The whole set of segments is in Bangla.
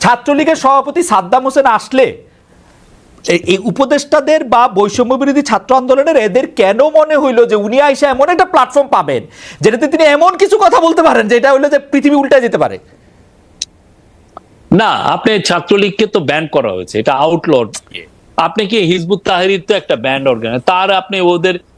ছাত্রলীগের সভাপতি সাদ্দাম হোসেন আসলে এই- উপদেষ্টাদের বা বৈষম্য বিরোধী ছাত্র আন্দোলনের এদের কেন মনে হইল যে উনি আইসা এমন একটা প্ল্যাটফর্ম পাবেন, যেটাতে তিনি এমন কিছু কথা বলতে পারেন, যেটা হইল যে পৃথিবী উল্টে যেতে পারে? না, আপনি ছাত্রলীগকে তো ব্যান করা হয়েছে, এটা আউটলড আপনি কি হিজবুত তাহরির তো একটা ব্যান্ড অর্গান তার আপনি ওদের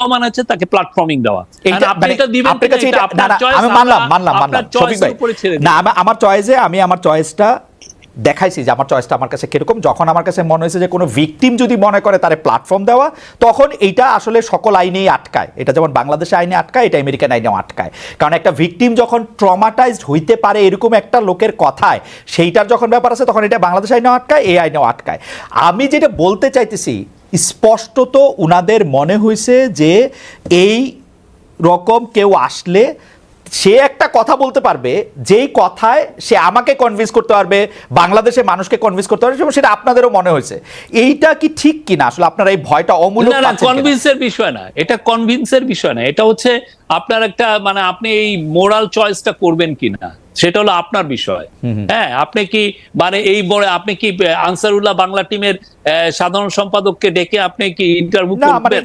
মানে হচ্ছে তাকে প্ল্যাটফর্মিং দেওয়া। মানে এটা এটা- এটা আমি মানলাম মানলাম মানলাম। শফিক ভাই। না আমার- আমার চয়েসে আমি আমার চয়েসটা দেখাইছি যে আমার চয়েসটা আমার কাছে কীরকম। যখন আমার কাছে মনে হয়েছে যে কোনো ভিকটিম যদি মনে করে তারে প্ল্যাটফর্ম দেওয়া তখন এইটা আসলে সকল আইনেই আটকায়। এটা যেমন বাংলাদেশে আইনে আটকায় এটা আমেরিকান আইনেও আটকায়। কারণ একটা ভিকটিম যখন ট্রমাটাইজড হইতে পারে এরকম একটা লোকের কথায় সেইটার যখন ব্যাপার আছে তখন এটা বাংলাদেশ আইনেও আটকায় এই আইনেও আটকায়। আমি যেটা বলতে চাইতেছি স্পষ্টত উনাদের মনে হয়েছে যে এই রকম কেউ আসলে সে একটা কথা বলতে পারবে যেই কথায় সে আমাকে কনভিন্স করতে পারবে বাংলাদেশে মানুষকে কনভিন্স করতে পারবে এবং সেটা আপনাদেরও মনে হয়েছে। এইটা কি ঠিক কিনা? আসলে আপনারা এই ভয়টা না কিনা? কনভিন্সের বিষয় না। এটা কনভিন্সের বিষয় না। এটা হচ্ছে আপনার একটা মানে আপনি এই মোরাল চয়েসটা করবেন কিনা? সেটা হলো আপনার বিষয়। হ্যাঁ আপনি কি মানে এই বড় আপনি কি আনসারুল্লাহ বাংলা টিমের আহ, সাধারণ সম্পাদককে ডেকে আপনি কি ইন্টারভিউ মানে করবেন?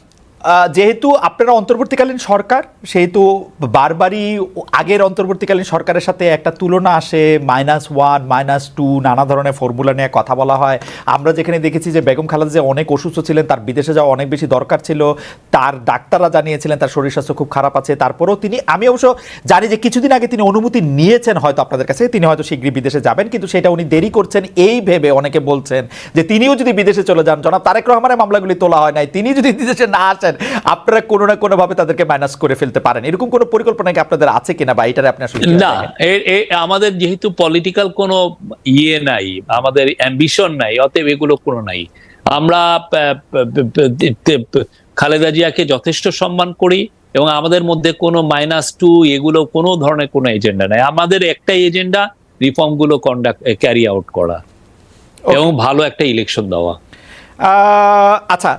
যেহেতু আপনারা অন্তর্বর্তীকালীন সরকার, সেহেতু বারবারই আগের অন্তর্বর্তীকালীন সরকারের সাথে একটা তুলনা আসে মাইনাস ওয়ান মাইনাস টু নানা ধরনের ফর্মুলা নিয়ে কথা বলা হয়। আমরা যেখানে দেখেছি যে বেগম খালেদা যে অনেক অসুস্থ ছিলেন, তার বিদেশে যাওয়া অনেক বেশি দরকার ছিল, তার ডাক্তাররা জানিয়েছিলেন তার শরীর স্বাস্থ্য খুব খারাপ আছে, তারপরেও তিনি, আমি অবশ্য জানি যে কিছুদিন আগে তিনি অনুমতি নিয়েছেন হয়তো আপনাদের কাছে, তিনি হয়তো শীঘ্রই বিদেশে যাবেন, কিন্তু সেটা উনি দেরি করছেন এই ভেবে অনেকে বলছেন যে তিনিও যদি বিদেশে চলে যান। জনাব তারেক রহমানের মামলাগুলি তোলা হয় নাই, তিনি যদি বিদেশে না আসেন আপনারা কোনো না কোনো ভাবে তাদেরকে মাইনাস করে ফেলতে পারেন। এরকম কোনো পরিকল্পনা কি আপনাদের আছে কিনা বা এটারে আপনি আসলে না আমাদের যেহেতু পলিটিক্যাল কোনো ইয়ে নাই আমাদের অ্যাম্বিশন নাই অতএব এগুলো কোনো নাই। আমরা খালেদা জিয়াকে যথেষ্ট সম্মান করি এবং আমাদের মধ্যে কোনো মাইনাস টু এগুলো কোনো ধরনের কোনো এজেন্ডা নাই। আমাদের একটাই এজেন্ডা রিফর্মগুলো কন্ডাক্ট ক্যারি আউট করা। এবং ভালো একটা ইলেকশন দেওয়া। আহ, আচ্ছা